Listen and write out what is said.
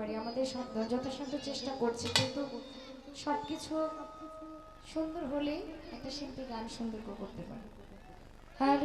পারি, আমাদের যথাসাধ্য চেষ্টা করছি, কিন্তু সব কিছু সুন্দর হলে একটা শিল্পী গান সুন্দর করতে পারে। আর